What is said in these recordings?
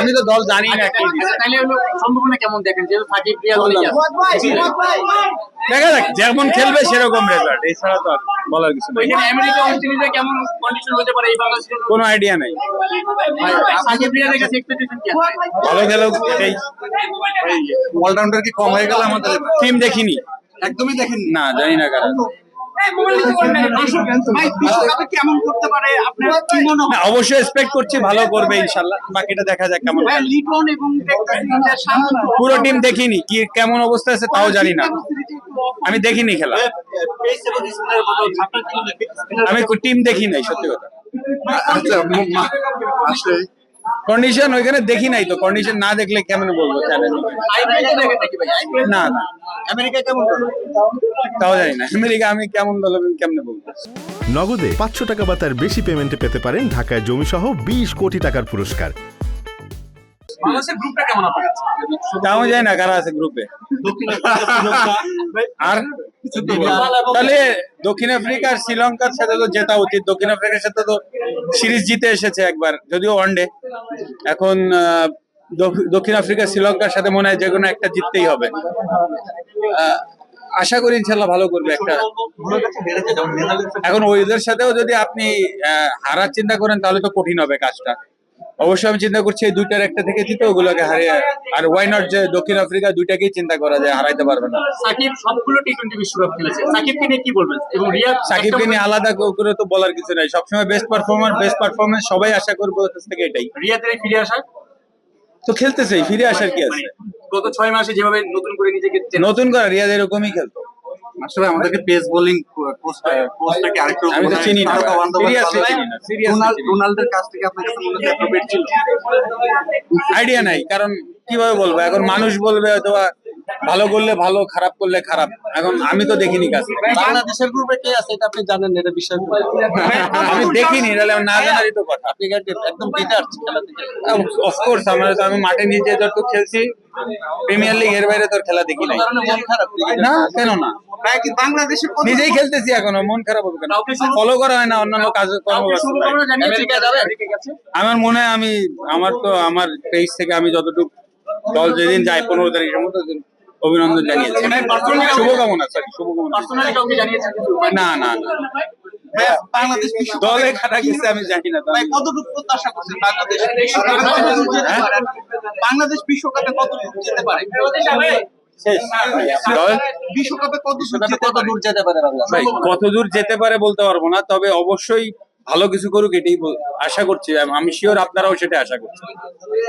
আমি তো দল জানি না আচ্ছা, তাহলে হলো সম্ভাবনা কেমন দেখেন? যেহেতু সাকিব প্রিয়া দেখা যাক যেমন খেলবে সেরকম রেজাল্ট এছাড়া তো আর বলার কিছু নেই। কেমন কন্ডিশন হতে পারে এই বাংলাদেশের কোনো আইডিয়া নেই। সাকিব প্রিয়াদের কাছে এক্সপেকটেশন কি ভালো খেলুক এটাই। অলরাউন্ডার কি কম হয়ে গেল আমাদের? টিম দেখিনি। একদমই দেখেন। না জানি না কারণ কেমন করতে পারে? আপনার কি মনে না অবশ্যই এক্সপেক্ট করছি ভালো করবে ইনশাল্লাহ। বাকিটা দেখা যাক কেমন হয় লিটন এবং শান্ত পুরো টিম দেখিনি কি কেমন অবস্থা আছে তাও জানি না। আমি দেখিনি খেলা। আমি টিম দেখি নাই সত্যি কথা। আচ্ছা কন্ডিশন ওইখানে দেখি নাই তো। কন্ডিশন না দেখলে কেমন বলব না না। আমেরিকা কেমন তাও জানি না। আমেরিকা আমি কেমন দল আমি কেমনে বলব? নগদে পাঁচশো টাকা বা তার বেশি পেমেন্টে পেতে পারেন ঢাকায় জমি সহ বিশ কোটি টাকার পুরস্কার। তাও যায় না কারা আছে গ্রুপে আর? তাহলে দক্ষিণ আফ্রিকা আর শ্রীলঙ্কার সাথে তো জেতা উচিত। দক্ষিণ আফ্রিকার সাথে তো সিরিজ জিতে এসেছে একবার যদিও ওয়ানডে এখন দক্ষিণ আফ্রিকা শ্রীলঙ্কার সাথে মনে হয় যে কোনো একটা জিততেই হবে। আশা করি ইনশাল্লাহ ভালো করবে একটা। এখন ওইদের সাথেও যদি আপনি হারার চিন্তা করেন তাহলে তো কঠিন হবে কাজটা। অবশ্যই আমি চিন্তা করছি এই দুইটার একটা থেকে জিতে ওগুলোকে হারিয়ে আর ওয়াই নট যে দক্ষিণ আফ্রিকা দুইটাকেই চিন্তা করা যায় হারাইতে পারবে না। সাকিব সবগুলো টি টোয়েন্টি বিশ্বকাপ খেলেছে। সাকিবকে নিয়ে কি বলবেন? এবং রিয়াদ সাকিবকে নিয়ে আলাদা করে তো বলার কিছু নাই। সবসময় বেস্ট পারফরমার বেস্ট পারফরমেন্স সবাই আশা করব কাছ থেকে এটাই। রিয়াদের ফিরে আসা তো খেলতেছেই ফিরে আসার কি আছে? গত ছয় মাসে যেভাবে নতুন করে নিজেকে নতুন করে রিয়াজ এরকমই খেলতো। আসলে আমাদেরকে পেস বোলিং কোচটাকে আরেকটু আমি তো চিনি না। চিনি চিনি। রোনাল্ডোর কাছ থেকে আপনার কাছে মনে ছিল আইডিয়া নাই কারণ কীভাবে বলব? এখন মানুষ বলবে হয়তো বা ভালো করলে ভালো খারাপ করলে খারাপ। এখন আমি তো দেখিনি কাজ। বাংলাদেশের গ্রুপে কে আছে এটা আপনি জানেন এটা বিষয় আমি দেখিনি তাহলে না জানারই তো কথা। আপনি একদম বিটার থেকে অফকোর্স আমরা তো আমি মাঠে নিচে যত খেলছি প্রিমিয়ার লিগ এর বাইরে তোর খেলা দেখি নাই। না কেন না? নিজেই খেলতেছি এখনও মন খারাপ হবে কেন? ফলো করা হয় না অন্যান্য কাজ? আমার মনে হয় আমি আমার তো আমার তেইশ থেকে আমি যতটুকু দল যেদিন যাই পনেরো তারিখের মতো অভিনন্দন জানিয়েছি। শুভকামনা সরি শুভকামনা? না না দলে খাটা গেছে আমি জানি না ভাই কতটুকু প্রত্যাশা করছেন বাংলাদেশ বিশ্বকাপে কতদূর যেতে বাংলাদেশ বিশ্বকাপে কতদূর যেতে পারে? বিশ্বকাপে কত দূর যেতে পারে? ভাই? কত দূর যেতে পারে বলতে পারব না তবে অবশ্যই ভালো কিছু করুক এটাই আশা করছি। আমি- শিওর আপনারাও সেটা আশা করছেন।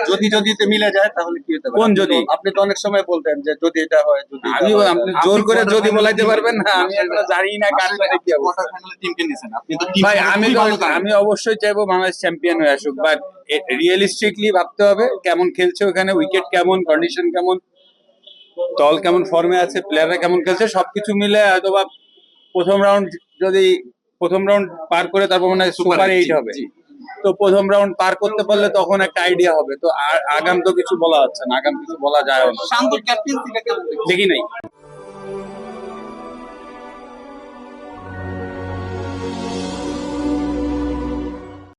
যদি যদি মিলে যায় তাহলে কি হতে কোন যদি? আপনি তো অনেক সময় বলতেন যে যদি এটা হয় যদি আমি আপনি জোর করে যদি বলাইতে পারবেন না আমি এখনও জানি না কার সাথে কি টিমকে নিছেন? আপনি তো ভাই আমি আমি অবশ্যই চাইব বাংলাদেশ চ্যাম্পিয়ন হয়ে আসুক বাট রিয়েলিস্টিকলি ভাবতে হবে কেমন খেলছে ওখানে উইকেট কেমন কন্ডিশন কেমন দল কেমন ফর্মে আছে প্লেয়াররা কেমন খেলছে সবকিছু মিলে হয়তো বা প্রথম রাউন্ড যদি প্রথম রাউন্ড পার করে তারপর মনে হয় সুপার এইট হবে। তো প্রথম রাউন্ড পার করতে পারলে তখন একটা আইডিয়া হবে। তো আগাম তো কিছু বলা হচ্ছে না আগাম কিছু বলা যায় না? দেখি নাই।